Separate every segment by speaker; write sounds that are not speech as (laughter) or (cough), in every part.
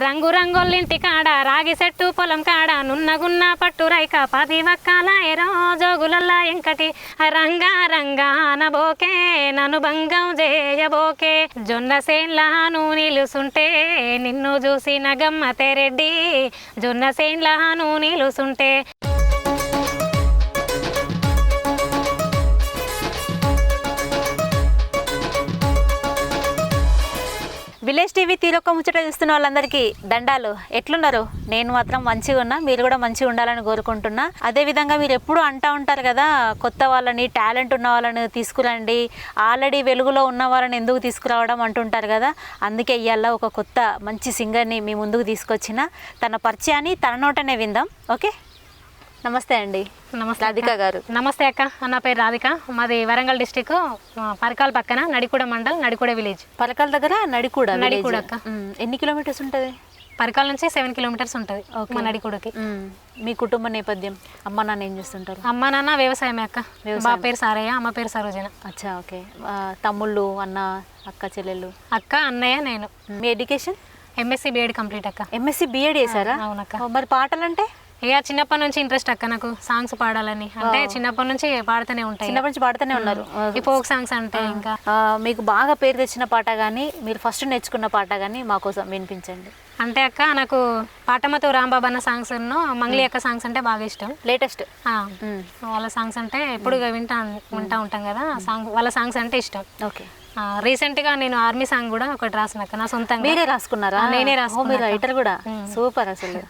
Speaker 1: రంగు రంగులింటి కాడ రాగి చెట్టు పొలం కాడ నున్నగున్న పట్టు రైక పది వక్కల ఎరోజోగులల్లా ఎంకటి. రంగా రంగా బోకే నన్ను భంగం చేయబోకే జొన్న సేన్లాను నిలుసుంటే నిన్ను చూసిన గమ్మతే రెడ్డి. జొన్న సేన్లాను నిలుసుంటే
Speaker 2: విలేజ్ టీవీ తీరొక్క ముచ్చట చూస్తున్న వాళ్ళందరికీ దండాలు. ఎట్లున్నారు? నేను మాత్రం మంచిగా ఉన్నా మీరు కూడా మంచిగా ఉండాలని కోరుకుంటున్నా. అదే విధంగా మీరు ఎప్పుడు అంటా ఉంటారు కదా కొత్త వాళ్ళని టాలెంట్ ఉన్న వాళ్ళని తీసుకురండి. ఆల్రెడీ వెలుగులో ఉన్న వాళ్ళని ఎందుకు తీసుకురావడం అంటుంటారు కదా అందుకే ఇవాళ ఒక కొత్త మంచి సింగర్ని మీ ముందుకు తీసుకొచ్చిన. తన పరిచయాన్ని తన నోటనే విందాం ఓకే? నమస్తే అండి.
Speaker 1: నమస్తే
Speaker 2: రాధిక గారు.
Speaker 1: నమస్తే అక్క. నా పేరు రాధిక. మాది వరంగల్ డిస్టిక్ పరకాల పక్కన నడికూడ మండల్ నడికూడ విలేజ్.
Speaker 2: పరకాల దగ్గర నడికూడ
Speaker 1: నడికూడ. అక్క.
Speaker 2: ఎన్ని కిలోమీటర్స్ ఉంటుంది?
Speaker 1: పరకాల నుంచి సెవెన్ కిలోమీటర్స్ ఉంటుంది. మా నడికూడకి.
Speaker 2: మ్, కుటుంబ నేపథ్యం? అమ్మ నాన్న ఏం చేస్తుంటారు?
Speaker 1: అమ్మ నాన్న వ్యవసాయమే అక్క. మా పేరు సారయ్య అమ్మ పేరు సరోజన.
Speaker 2: అచ్చా ఓకే. తమ్ముళ్ళు అన్న అక్క చెల్లెళ్ళు?
Speaker 1: అక్క అన్నయ్య నేను.
Speaker 2: మీ ఎడ్యుకేషన్?
Speaker 1: ఎంఎస్సి బిఎడ్ కంప్లీట్ అక్క.
Speaker 2: ఎంఎస్సి బిఎడ్ చేశారా?
Speaker 1: అవునక్క.
Speaker 2: మరి పాటలు అంటే
Speaker 1: ఇక చిన్నప్పటి నుంచి ఇంట్రెస్ట్ అక్క నాకు సాంగ్స్ పాడాలని. అంటే చిన్నప్పటి నుంచి పాడుతూనే ఉంటాయి.
Speaker 2: చిన్నప్పటి నుంచి పాడుతూనే ఉన్నారు.
Speaker 1: ఈ ఫోక్ సాంగ్స్ అంటే ఇంకా.
Speaker 2: మీకు బాగా పేరు తెచ్చిన పాట కానీ మీరు ఫస్ట్ నేర్చుకున్న పాట కానీ మా కోసం వినిపించండి.
Speaker 1: అంటే అక్క నాకు పాటమ్మతో రాంబాబు అన్న సాంగ్స్ మంగ్లీ అక్క సాంగ్స్ అంటే బాగా ఇష్టం.
Speaker 2: లేటెస్ట్
Speaker 1: వాళ్ళ సాంగ్స్ అంటే ఎప్పుడు వింటా వింటా ఉంటాం కదా సాంగ్ వాళ్ళ సాంగ్స్ అంటే ఇష్టం.
Speaker 2: ఓకే.
Speaker 1: recent గా నేను ఆర్మీ సాంగ్ కూడా ఒకటి రాసిన నా సొంతంగా.
Speaker 2: మీరే రాసుకున్నారా?
Speaker 1: నేనే రాసుకున్నా
Speaker 2: రైటర్ కూడా? సూపర్ అసలు.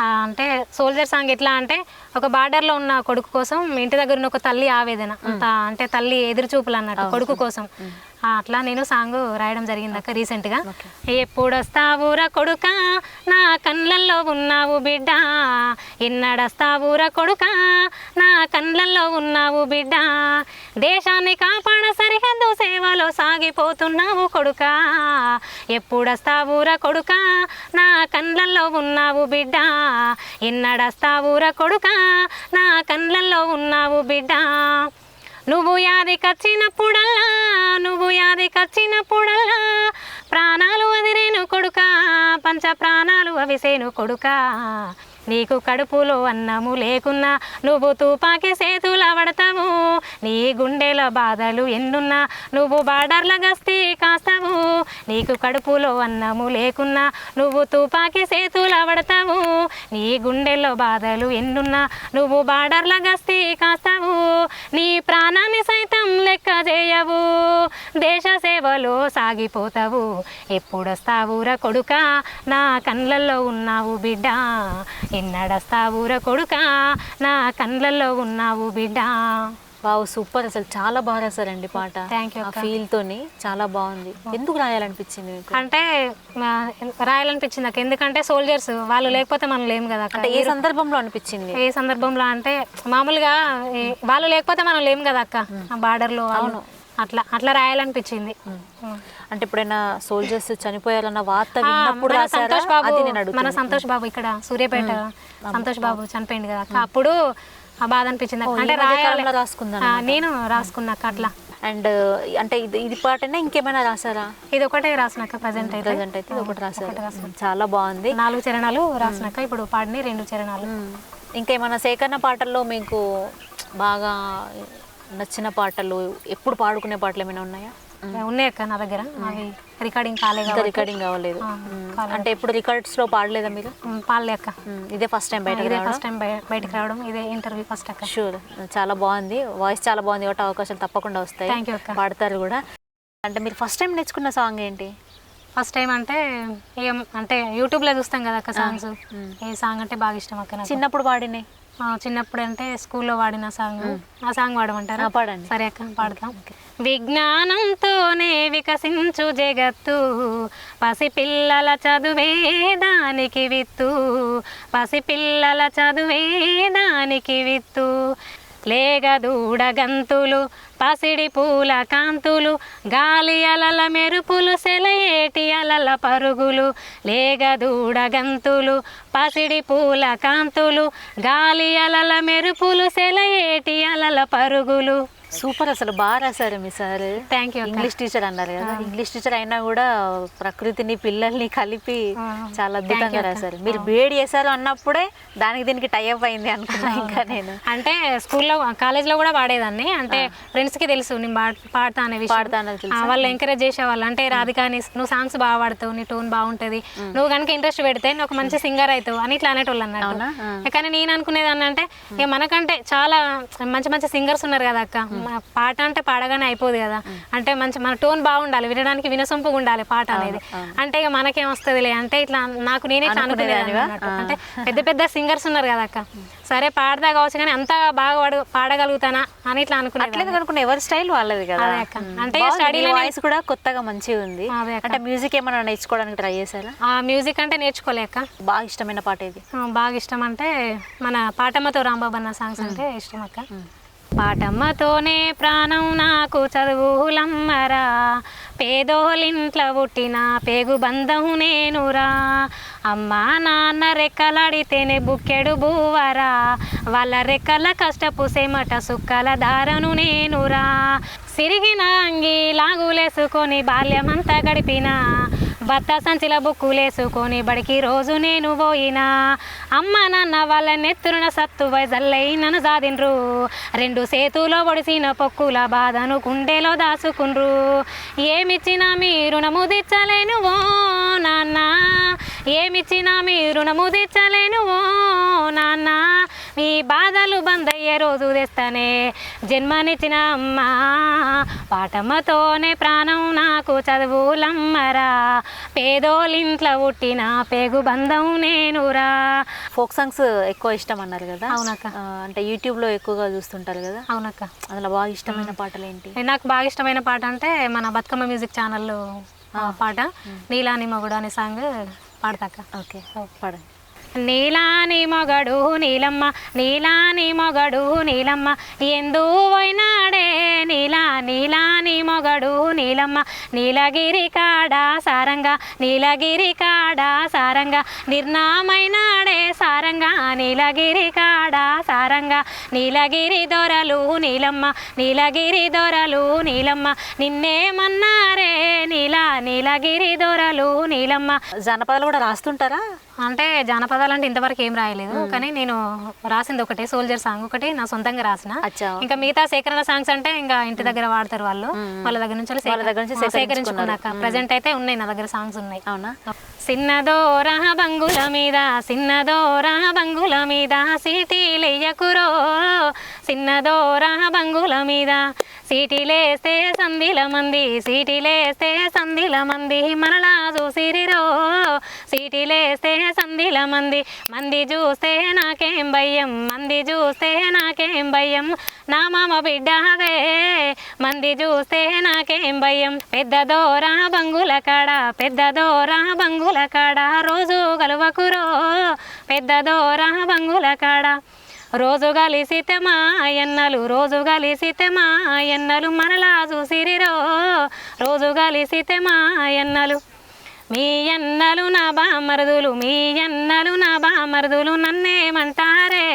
Speaker 1: అంటే సోల్జర్ సాంగ్ ఎట్లా అంటే ఒక border లో ఉన్న కొడుకు కోసం ఇంటి దగ్గర ఉన్న ఒక తల్లి ఆవేదన. అంత అంటే తల్లి ఎదురు చూపులు అన్నట్టు కొడుకు కోసం. అట్లా నేను సాంగ్ రాయడం జరిగింది అక్క recent గా. ఎప్పుడు వస్తావురా కొడుక? నా కళ్ళల్లో ఉన్నావు బిడ్డ. ఎన్నడస్తావురా కొడుక? నా కళ్ళల్లో ఉన్నావు బిడ్డ. దేశాన్ని కాపాడ సరిహద్దు సేవలో సాగిపోతున్నావు కొడుక. ఎప్పుడస్తావురా కొడుక? నా కళ్ళల్లో ఉన్నావు బిడ్డ. ఎన్నడస్తావురా కొడుక? నా కళ్ళల్లో ఉన్నావు బిడ్డ. నువ్వు యాదికొచ్చినప్పుడల్లా నువ్వు యాదికొచ్చినప్పుడల్లా ప్రాణాలు వదిలేను కొడుక. పంచ ప్రాణాలు అవిసేను కొడుకా. నీకు కడుపులో అన్నము లేకున్నా నువ్వు తూపాకి సేతుల పడతావు. నీ గుండెల బాధలు ఎన్నున్నా నువ్వు బార్డర్ల గస్తీ కాస్తావు. నీకు కడుపులో అన్నము లేకున్నా నువ్వు తూపాకి సేతుల పడతావు. నీ గుండెల్లో బాధలు ఎన్నున్నా నువ్వు బార్డర్ల గస్తీ కాస్తావు. నీ ప్రాణాన్ని సైతం లెక్క చేయవు. దేశ సేవలో సాగిపోతావు. ఎప్పుడొస్తావురా కొడుక? నా కళ్ళల్లో ఉన్నావు బిడ్డ. ఎన్నడస్తావురా కొడుక? నా కళ్ళల్లో ఉన్నావు బిడ్డ.
Speaker 2: Wow super. అసలు చాలా బాగా రాశారండి పాట. ఆ
Speaker 1: అక్క.
Speaker 2: ఫీల్ తోని చాలా బాగుంది. ఎందుకు రాయాలనిపించింది
Speaker 1: అంటే రాయాలనిపించింది నాకు ఎందుకంటే సోల్జర్స్ వాళ్ళు లేకపోతే మనం లేము కదా అక్క.
Speaker 2: అంటే ఏ సందర్భంలో అనిపించింది?
Speaker 1: ఏ సందర్భంలో అంటే మామూలుగా వాళ్ళు లేకపోతే మనం లేము కదా అక్క. బార్డర్లో వాళ్ళు అట్లా అట్లా రాయాలనిపించింది.
Speaker 2: అంటే ఎప్పుడైనా సోల్జర్స్ చనిపోయారన్న వార్త విన్నప్పుడు
Speaker 1: సంతోష్ బాబు మన సంతోష్ బాబు ఇక్కడ సూర్యాపేట. సంతోష్ బాబు చనిపోయింది కదా. అప్పుడు ఆ బాధ అనిపించింది. అంటే రాయాలి.
Speaker 2: రాసుకుందాం
Speaker 1: నేను రాసుకున్నాక అట్లా.
Speaker 2: అండ్ అంటే ఇది ఇది పాటనే ఇంకేమైనా రాసారా
Speaker 1: ఇది ఒకటే రాసినాక ప్రజెంట్ అయితే.
Speaker 2: ప్రజెంట్ అయితే ఇది ఒకటి రాశారు. చాలా బాగుంది.
Speaker 1: నాలుగు చరణాలు రాసినాక ఇప్పుడు పాడిని రెండు చరణాలు.
Speaker 2: ఇంకేమైనా సేకరణ పాటల్లో మీకు బాగా నచ్చిన పాటలు ఎప్పుడు పాడుకునే పాటలు ఏమైనా ఉన్నాయా?
Speaker 1: ఉన్నాయి అక్క నా దగ్గర? అవి రికార్డింగ్ కాలే
Speaker 2: ఇంకా
Speaker 1: కాబట్టి.
Speaker 2: రికార్డింగ్ కావలేదు. అంటే ఎప్పుడు రికార్డ్స్లో పాడలేదా మీరు?
Speaker 1: పాడలే అక్క.
Speaker 2: ఇదే ఫస్ట్ టైం బయటకు
Speaker 1: ఇదే ఫస్ట్ టైం బయటకు రావడం ఇదే ఇంటర్వ్యూ ఫస్ట్ అక్క.
Speaker 2: షూర్ చాలా బాగుంది. వాయిస్ చాలా బాగుంది కాబట్టి అవకాశాలు తప్పకుండా వస్తాయి.
Speaker 1: థ్యాంక్ యూ అక్క.
Speaker 2: పాడతారు కూడా. అంటే మీరు ఫస్ట్ టైం నేర్చుకున్న సాంగ్ ఏంటి?
Speaker 1: ఫస్ట్ టైం అంటే ఏం అంటే యూట్యూబ్లో చూస్తాం కదా అక్క సాంగ్స్ ఏ సాంగ్ అంటే బాగా ఇష్టం అక్క
Speaker 2: చిన్నప్పుడు పాడినాయి?
Speaker 1: చిన్నప్పుడు అంటే స్కూల్లో వాడిన సాంగ్. ఆ సాంగ్ వాడమంటారా
Speaker 2: పాడండి.
Speaker 1: సరే అక్క పాడతాం విజ్ఞానంతోనే వికసించు జగత్తు. పసిపిల్లల చదువే దానికి విత్తు. పసిపిల్లల చదువే దానికి విత్తు. లేగదూడగంతులు పసిడి పూల కాంతులు గాలి అలల మెరుపులు సెలయేటి అలల పరుగులు. లేగదూడగంతులు పసిడి పూల కాంతులు గాలి అలల మెరుపులు సెలయేటి అలల పరుగులు.
Speaker 2: సూపర్ అసలు బాగా రాశారు మీ sir.
Speaker 1: Thank you
Speaker 2: English teacher అన్నారు కదా. ఇంగ్లీష్ టీచర్ అయినా కూడా ప్రకృతిని పిల్లల్ని కలిపి. చాలా అద్భుతంగా రాశారు. మీరు బీఎడ్ చేశారు అన్నప్పుడే దానికి దీనికి టైఅప్ అయింది అనుకున్నా ఇంకా నేను.
Speaker 1: అంటే స్కూల్లో కాలేజ్లో కూడా పాడేదాన్ని అంటే ఫ్రెండ్స్కి తెలుసు నేను పాడ- పాడతా అనే విషయం. వాళ్ళు ఎంకరేజ్ చేసేవాళ్ళు. అంటే రాధిక నువ్వు సాంగ్స్ బాగా పాడతావు నీ టోన్ బాగుంటది. నువ్వు కనుక ఇంట్రెస్ట్ పెడితే నువ్వు ఒక మంచి సింగర్ అవుతావు అని ఇట్లా అనేటోళ్ళు? అన్నట్టు. కానీ నేను అనుకునేదాన్ని అంటే ఇక మనకంటే చాలా మంచి మంచి సింగర్స్ ఉన్నారు కదా అక్క. మన పాట అంటే పాడగానే అయిపోదు కదా. అంటే మంచి మన టోన్ బాగుండాలి వినడానికి వినసొంపుగా ఉండాలి పాట అనేది. అంటే ఇక మనకేం వస్తుందిలే అంటే ఇట్లా నాకు నేనే అనుకునేదాన్ని. అంటే పెద్ద పెద్ద సింగర్స్ ఉన్నారు కదా అక్క. సరే పాడదా కావచ్చు కానీ అంత బాగా పాడు పాడగలుగుతానా అని ఇట్లా అనుకునేది
Speaker 2: అట్లేదు అనుకున్న ఎవరి స్టైల్ వాళ్ళది కదా.
Speaker 1: అంటే స్టడీలోనే-
Speaker 2: వాయిస్ కూడా కొత్తగా మంచిగా ఉంది. అంటే మ్యూజిక్ ఏమైనా నేర్చుకోవడానికి ట్రై చేశారా?
Speaker 1: ఆ మ్యూజిక్ అంటే నేర్చుకోలేక
Speaker 2: బాగా ఇష్టమైన పాట ఇది
Speaker 1: బాగా ఇష్టం అంటే మన పాటమ్మతో రాంబాబు అన్న సాంగ్స్ అంటే ఇష్టం అక్క. పాటమ్మతోనే ప్రాణం నాకు చదువులమ్మరా. పేదోలింట్ల పుట్టిన పేగు బంధం నేనురా. అమ్మా నాన్న రెక్కలాడితేనే బుక్కెడు బూవరా వాళ్ళ రెక్కల కష్టపు సెమట సుక్కల దారను నేనురా. సిరిగిన అంగి లాగులేసుకొని బాల్యమంతా గడిపినా. భర్త సంచిల బుక్కులేసుకొని బడికి రోజు నేను పోయినా. అమ్మ నాన్న వాళ్ళ నెత్తురున సత్తువై జల్లై నన్ను సాదిండ్రు. రెండు సేతులో ఒడిసిన పొక్కుల బాధను గుండెలో దాచుకుండ్రు. ఏమిచ్చినా మీ రుణము తీర్చలేను ఓ నాన్న. ఏమిచ్చినా మీ రుణము తీర్చలేను ఓ నాన్న. మీ బాధలు బందయ్యే రోజు తెస్తానే. జన్మనిచ్చిన అమ్మ పాటమ్మతోనే ప్రాణం నాకు చదువులమ్మరా. పేదోలింట్లో పుట్టిన పేగు బంధం నేనురా.
Speaker 2: ఫోక్ సాంగ్స్ ఎక్కువ ఇష్టం అన్నారు కదా.
Speaker 1: అవునక్క.
Speaker 2: అంటే యూట్యూబ్లో ఎక్కువగా చూస్తుంటారు కదా.
Speaker 1: అవునక్క.
Speaker 2: అందులో బాగా ఇష్టమైన పాటలు ఏంటి
Speaker 1: నాకు బాగా ఇష్టమైన పాట అంటే మన బతుకమ్మ మ్యూజిక్ ఛానల్లో పాట. నీలాని మగుడు అనే సాంగ్ పాడతాక
Speaker 2: ఓకే పాడండి.
Speaker 1: నీలాని మొగడు నీలమ్మ నీలాని మొగడు నీలమ్మ. ఎందు పోయినాడే నీలా నీలాని మొగడు నీలమ్మ. నీలగిరి కాడ సారంగా నీలగిరి కాడ సారంగా. నిర్నామైనాడే సారంగా నీలగిరి కాడ సారంగా. నీలగిరి దొరలు నీలమ్మ నీలగిరి దొరలు నీలమ్మ. నిన్నేమన్నారే నీలా నీలగిరి దొరలు నీలమ్మ.
Speaker 2: జనపదాలు కూడా రాస్తుంటారా?
Speaker 1: అంటే జానపదాలు అంటే ఇంతవరకు ఏం రాయలేదు కానీ నేను రాసింది ఒకటే సోల్జర్ సాంగ్ ఒకటి నా సొంతంగా రాసిన. ఇంకా మిగతా సేకరణ సాంగ్స్ అంటే ఇంకా ఇంటి దగ్గర వాడతారు వాళ్ళు. వాళ్ళ దగ్గర నుంచి
Speaker 2: దగ్గర నుంచి
Speaker 1: సేకరించుకున్నాక ప్రజెంట్ అయితే ఉన్నాయి నా దగ్గర సాంగ్స్ ఉన్నాయి.
Speaker 2: అవునా?
Speaker 1: సిన్నదోరా బంగుల మీద సిన్నదోరా బంగుల మీద సీటీలెయ్యకురో సిన్నదోరా బంగుల మీద సీటీలేస్తే సంధిల మంది సీటీలేస్తే సంధిల మంది మరలా చూసిరిరో. సీటీలేస్తే సంధిల మంది మంది చూస్తే నాకేం భయం మంది చూస్తే నాకేం భయం. నా మామ బిడ్డవే మంది చూస్తే నాకేం భయం. పెద్ద దోరా బంగుల కాడ పెద్ద దోరా బంగుల కాడ రోజు గలువకురో. పెద్ద దోరా బంగుల కాడ. రోజుగా లేసితేమా ఎన్నలు రోజుగా కలిసితే మా ఎన్నలు మనలా చూసిరిరో. రోజుగా లేసితేమా మా ఎన్నలు మీ ఎన్నలు నా బామరుదులు మీ ఎన్నలు నా బామరుదులు నన్నేమంటారే?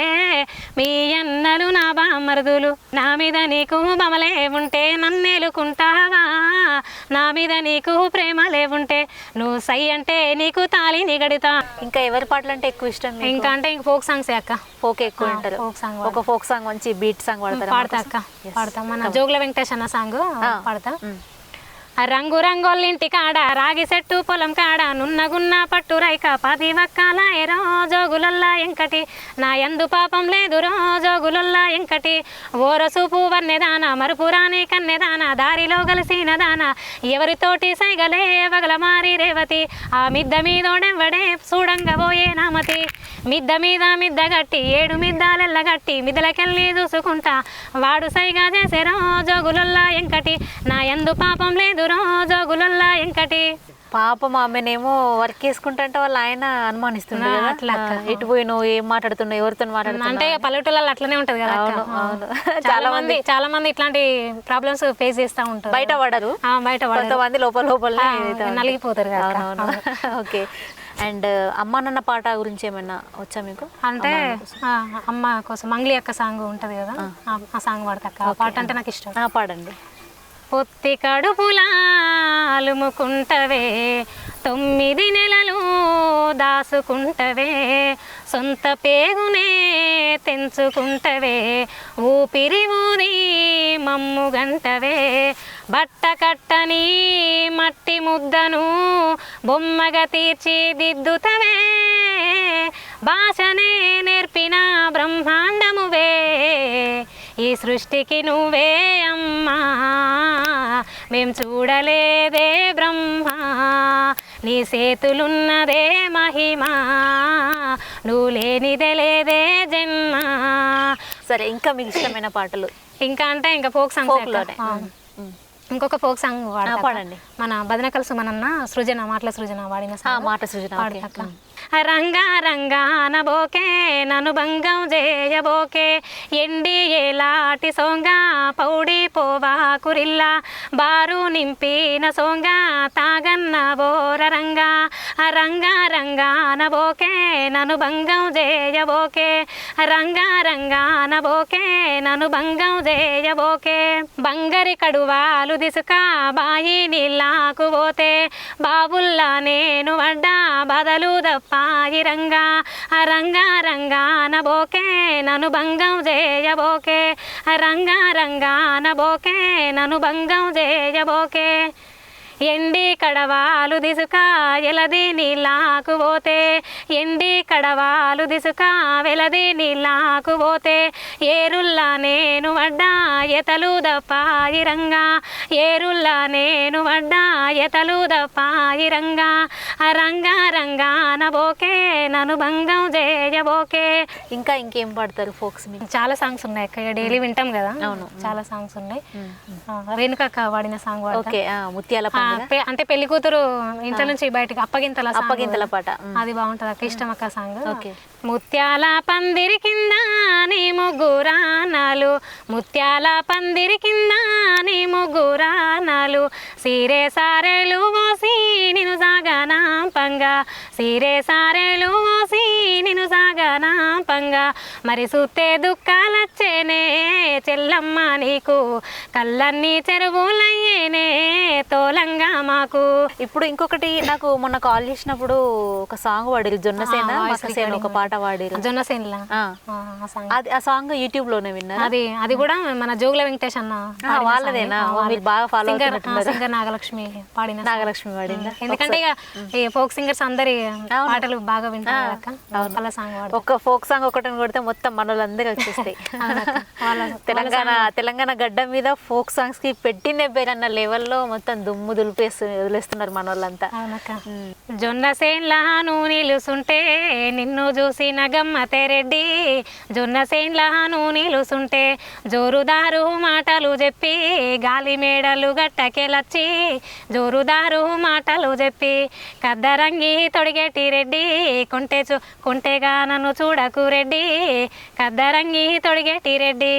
Speaker 1: మీ ఎన్నలు నా బామరుదులు నా మీద నీకు బమలే ఉంటే నన్నేలుకుంటావా? నా మీద నీకు ప్రేమ లేవుంటే నువ్వు సై అంటే నీకు తాళి నిగడితా
Speaker 2: ఇంకా ఎవరి పాటలు అంటే ఎక్కువ ఇష్టం?
Speaker 1: ఇంకా అంటే ఇంక ఫోక్ సాంగ్స్ అక్క.
Speaker 2: ఫోక్ ఎక్కువ వింటారు.
Speaker 1: folk song
Speaker 2: ఒక ఫోక్ సాంగ్ మంచి బీట్ సాంగ్ పాడతారా
Speaker 1: పాడతా అక్క. పాడతా. మన జోగుల వెంకటేష్ అన్న సాంగ్ పాడతా. రంగు రంగోళ్ళింటి కాడ రాగి చెట్టు పొలం కాడ నున్నగున్న పట్టు రైక పది వక్కాల ఎరో జోగులల్లా ఎంకటి. నా ఎందు పాపం లేదు రోజోగులల్లా ఎంకటి. ఓరసూపు వన్నెదాన మరుపురాని కన్నెదాన దారిలో కలిసిన దాన. ఎవరితోటి సైగలే వగల మారి రేవతి. ఆ మిద్ద మీదోడెవ్వడే చూడంగా పోయే నామతి. మిద్ద మీద మిద్ద గట్టి ఏడు మిద్దాలెల్ల గట్టి మిద్దలకెళ్ళి చూసుకుంటా వాడు సైగా చేసే రోజోగులల్లా ఎంకటి. నా ఎందు పాపం లేదు జోగులల్లా ఎంకటి
Speaker 2: పాపం ఆమెనేమో వర్క్ చేసుకుంటుంటే వాళ్ళ ఆయన కదా
Speaker 1: అట్లా.
Speaker 2: ఆ, ఎటు పోయినావు ఏం మాట్లాడుతున్నావు ఎవరితో మాట్లాడుతున్నావు?
Speaker 1: అంటే పల్లెటూళ్ళలో అట్లనే ఉంటది కదా.
Speaker 2: అవును, అవును.
Speaker 1: చాలా మంది. చాలా మంది ఇట్లాంటి ప్రాబ్లమ్స్ ఫేస్ చేస్తూ ఉంటారు.
Speaker 2: బయట పడరు.
Speaker 1: ఆ, బయట.
Speaker 2: కొంతమంది లోపల ఉంటారు.
Speaker 1: నలిగిపోతారు కదా (laughs)
Speaker 2: ఓకే. అండ్ అమ్మ నాన్న పాట గురించి ఏమైనా వచ్చా మీకు?
Speaker 1: అంటే అమ్మ కోసం. మంగ్లీ అక్క సాంగ్ ఉంటది కదా. ఆ- సాంగ్ పాడతాక ఆ పాట అంటే నాకు ఇష్టం.
Speaker 2: పాడండి.
Speaker 1: పొత్తి కడుపులాలుముకుంటవే తొమ్మిది నెలలు దాసుకుంటవే. సొంత పేగునే తెంచుకుంటవే. ఊపిరి ఊది మమ్ము గంటవే. బట్ట కట్టని మట్టి ముద్దను బొమ్మగా తీర్చి దిద్దుతవే. భాషనే నేర్పిన బ్రహ్మాండమువే. ఈ సృష్టికి నువ్వే అమ్మా మేం చూడలేదే బ్రహ్మ నీ చేతులున్నదే మహిమా నువ్వు లేనిదే లేదే జన్మ
Speaker 2: సరే ఇంకా మీకు ఇష్టమైన పాటలు
Speaker 1: ఇంకా అంటే ఇంకా ఫోక్ సాంగ్స్.
Speaker 2: మ్.
Speaker 1: ఇంకొక ఫోక్ సాంగ్.
Speaker 2: పాడండి.
Speaker 1: మన బదనకల్ సుమనన్న సృజన మాటల సృజన వాడిన సాంగ్
Speaker 2: మాట సృజన.
Speaker 1: రంగా రంగాన బోకే నను భంగం చేయబోకే ఎండి ఏలాటి సోంగా పౌడి పోవా కురిల్లా. బారు నింపిన సోంగా తాగన్న బోర రంగా. రంగా రంగాన బోకే నను భంగం చేయబోకే రంగా రంగాన బోకే నను భంగం చేయబోకే బంగరి కడువాలు దిసుక బాయి నీళ్ళకు పోతే. బాబుల్లా నేను వడ్డా బదలు పాయి రంగా రంగా రంగాన బోకే నను భంగం చేయబోకే రంగా రంగాన బోకే నను భంగం చేయబోకే ఎండి కడవాలు దిసుక ఎలది నీళ్ళకు పోతే. ఎండి కడవాలు దిసుక వెలది నీళ్ళకు పోతే. ఏరుల్లా నేను వడ్డా ఎతలు దప్పాయి రంగా ఏరుల్లా నేను వడ్డా ఎతలు దప్పాయి రంగా ఆ రంగా రంగా నబోకే నను భంగం చేయబోకే
Speaker 2: ఇంకా ఇంకేం పాడతారు ఫోక్స్
Speaker 1: చాలా సాంగ్స్ ఉన్నాయి అక్క డైలీ వింటాం కదా.
Speaker 2: అవును.
Speaker 1: చాలా సాంగ్స్ ఉన్నాయి. ఆ, రేణుకక్క వాడిన సాంగ్
Speaker 2: ఓకే ముత్యాల
Speaker 1: పె- అంటే పెళ్ళి కూతురు ఇంట్లో నుంచి బయటకి అప్పగింతల song.
Speaker 2: అప్పగింతల పాట.
Speaker 1: అది బాగుంటది అక్క ఇష్టం అక్క సాంగ్
Speaker 2: ఓకే.
Speaker 1: ముత్యాల పందిరి కింద నీ ముగ్గురానాలు. ముత్యాల పందిరి కింద నీ ముగ్గురానాలు. సీరే సారెలు మోసి నిన్ను సాగనా పంగా. సీరే సారెలు మోసి నిన్ను సాగనా పంగా. మరి సుత్తే దుఃఖాలచ్చేనే చెల్లమ్మ నీకు. కళ్ళన్నీ చెరువులయ్యేనే తోలంగా మాకు.
Speaker 2: ఇప్పుడు ఇంకొకటి నాకు మొన్న కాల్ చేసినప్పుడు ఒక సాంగ్ పాడిరు జొన్నసేన ఒక పాట పాడిరు
Speaker 1: జొన్నసేన్లా
Speaker 2: ఆ.
Speaker 1: సాంగ్.
Speaker 2: అది ఆ సాంగ్ యూట్యూబ్లోనే విన్నారా?
Speaker 1: అది అది కూడా మన జోగుల వెంకటేష్ అన్న
Speaker 2: వాళ్ళదేనా? మీరు బాగా అవుతున్నట్టున్నారు.
Speaker 1: సింగర్ నాగలక్ష్మి పాడిన.
Speaker 2: నాగలక్ష్మి పాడిందా?
Speaker 1: ఎందుకంటే ఇక ఈ ఫోక్ సింగర్స్ అందరి పాటలు బాగా వింటారు వాళ్ళ సాంగ్
Speaker 2: ఒక ఫోక్ సాంగ్ ఒకటి కొడితే మొత్తం మన వాళ్ళందరూ వచ్చేస్తాయి (laughs) (laughs) తెలంగాణ తెలంగాణ గడ్డ మీద ఫోక్ సాంగ్స్కి పెట్టిందే పేరన్న లెవెల్లో మొత్తం దుమ్ము దులిపేస్తు వదిలేస్తున్నారు మన వాళ్ళంతా
Speaker 1: జొన్న సేన్లహాను నిలుసుంటే నిన్ను చూసిన గమ్మతే రెడ్డి జొన్న సేన్లహాను నిలుసుంటే జోరుదారు మాటలు చెప్పి గాలి మేడలు గట్టకెలచ్చి జోరుదారు మాటలు చెప్పి కద్దరంగి తొడిగేటి రెడ్డి కొంటే చూ కొంటేగా నన్ను చూడకు రెడ్డి కద్దరంగి తొడిగేటి రెడ్డి.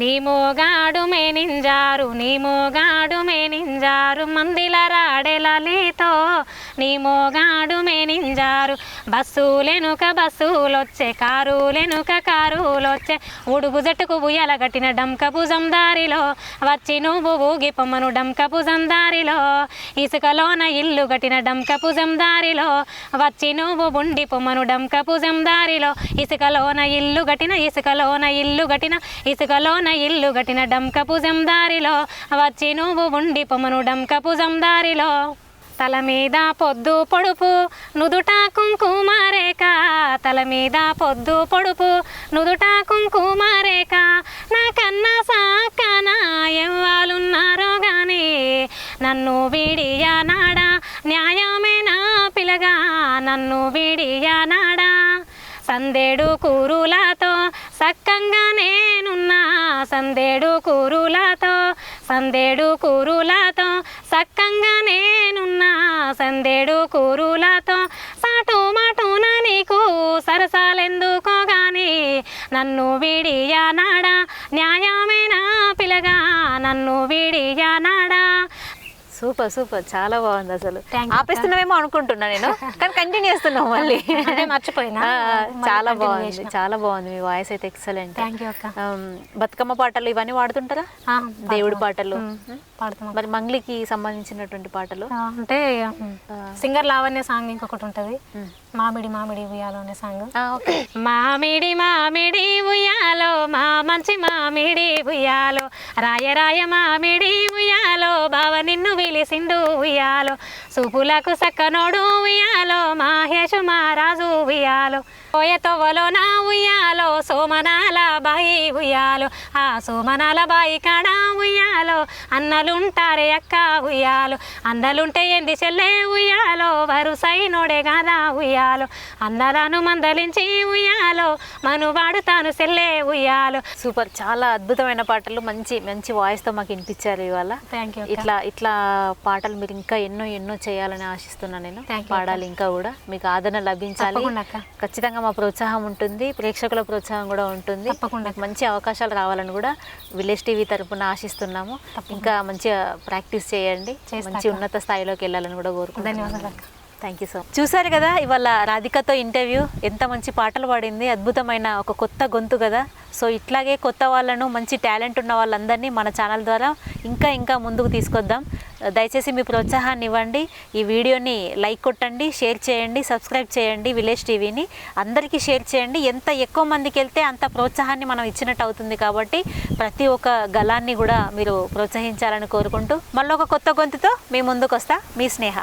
Speaker 1: నీ మోగాడు మేనింజారు నీ మోగాడు మేనింజారు మందిల రాడెలలితో నీ మోగాడు మేనింజారు. బస్సులెనుక బస్సులొచ్చే కారులెనుక కారులొచ్చే. ఉడుగు జట్టుకు ఉయ్యాల కట్టిన డంక భుజం దారిలో వచ్చి నువ్వు ఊగి పొమ్మను డంక దారిలో. ఇసుకలోన ఇల్లు కట్టిన డంక భుజం దారిలో వచ్చి నువ్వు బుండి పొమ్మను డంక భుజం దారిలో. ఇసుకలోన ఇల్లు కట్టిన ఇసుకలోన ఇల్లు కట్టిన ఇసుకలోన ఇల్లు కట్టిన డంక భుజం దారిలో వచ్చి నువ్వు ఉండి పొమ్మను డంక భుజం దారిలో. తల మీద పొద్దు పొడుపు నుదుట కుంకుమారేక తల మీద పొద్దు పొడుపు నుదుట కుంకుమారేక నాకన్నా సాక్కన ఎవ్వాలున్నారో గాని నన్ను వీడియా నాడా న్యాయమే నా పిలగా? నన్ను వీడియా నాడా? సందేడు కూరులతో సక్కంగా నేనున్నా సందేడు కూరులతో సందేడు కూరులతో సక్కంగా నేనున్నా సందేడు కూరులతో. సాటు మాటున నీకు సరసాలెందుకో గాని నన్ను విడియా నాడా న్యాయమేనా పిలగా నన్ను విడియా నాడా?
Speaker 2: Super super. చాలా బాగుంది అసలు. ఆపేస్తున్నామేమో అనుకుంటున్నా నేను కానీ కంటిన్యూ చేస్తున్నాం మళ్ళీ.
Speaker 1: మర్చిపోయినా?
Speaker 2: చాలా బాగుంది. చాలా బాగుంది. మీ వాయిస్ అయితే ఎక్సలెంట్ బతుకమ్మ పాటలు ఇవన్నీ వాడుతుంటారా? దేవుడి. పాటలు. మరి మంగ్లీకి సంబంధించినటువంటి పాటలు?
Speaker 1: అంటే సింగర్ లావణ్య సాంగ్ ఇంకొకటి ఉంటుంది. మామిడి మామిడి ఉయ్యాలో అనే సాంగ్ మామిడి మామిడి ఉయ్యాలో మా మంచి మామిడి ఉయ్యాలో. రాయ రాయ మామిడి ఉయ్యాలో బావ నిన్ను విలిసిండు ఉయ్యాలో. సూపులకు సక్కనోడు ఉయ్యాలో మహేషు మహారాజు ఉయ్యాలో. పోయతోవలో నా ఉయ్యాలో సోమనాల బాయి ఉయ్యాలో ఆ సోమనాల బాయి కాడ ఉయ్యాలో అన్నలుంటారే అక్క ఉయ్యాలో అన్నలుంటే ఏంది చెల్లె ఉయ్యాలో వరుసైనోడే కాదా ఉయ్యాలో అన్నదాను మందలించి ఉయ్యాలో మనువాడు తాను సెల్లే ఉయ్యాలో.
Speaker 2: సూపర్ చాలా అద్భుతమైన పాటలు మంచి మంచి వాయిస్తో మాకు వినిపించారు ఇవాళ.
Speaker 1: థ్యాంక్ యూ
Speaker 2: ఇట్లా ఇట్లా పాటలు మీరు ఇంకా ఎన్నో ఎన్నో చేయాలని ఆశిస్తున్నాను నేను. పాడాలి ఇంకా కూడా. మీకు ఆదరణ లభించాలి.
Speaker 1: అక్క.
Speaker 2: ఖచ్చితంగా మా ప్రోత్సాహం ఉంటుంది ప్రేక్షకుల ప్రోత్సాహం కూడా ఉంటుంది.
Speaker 1: తప్పకుండా.
Speaker 2: మంచి అవకాశాలు రావాలని కూడా విలేజ్ టీవీ తరపున ఆశిస్తున్నాము. ఇంకా మంచిగా ప్రాక్టీస్ చేయండి. మంచి. ఉన్నత స్థాయిలోకి వెళ్ళాలని కూడా కోరుకుంటున్నాను
Speaker 1: ధన్యవాదాలు
Speaker 2: థ్యాంక్ యూ సో చూసారు కదా ఇవాళ రాధికతో ఇంటర్వ్యూ. ఎంత మంచి పాటలు పాడింది అద్భుతమైన ఒక కొత్త గొంతు కదా. సో ఇట్లాగే కొత్త వాళ్ళను మంచి టాలెంట్ ఉన్న వాళ్ళందరినీ మన ఛానల్ ద్వారా ఇంకా ఇంకా ముందుకు తీసుకొద్దాం. దయచేసి మీ ప్రోత్సాహాన్ని ఇవ్వండి. ఈ వీడియోని లైక్ కొట్టండి షేర్ చేయండి సబ్స్క్రైబ్ చేయండి విలేజ్ టీవీని. అందరికీ షేర్ చేయండి. ఎంత ఎక్కువ మందికి వెళ్తే అంత ప్రోత్సాహాన్ని మనం ఇచ్చినట్టు అవుతుంది కాబట్టి ప్రతి ఒక్క గలాన్ని కూడా మీరు ప్రోత్సహించాలని కోరుకుంటూ మళ్ళీ ఒక కొత్త గొంతుతో మీ ముందుకు వస్తా మీ స్నేహ.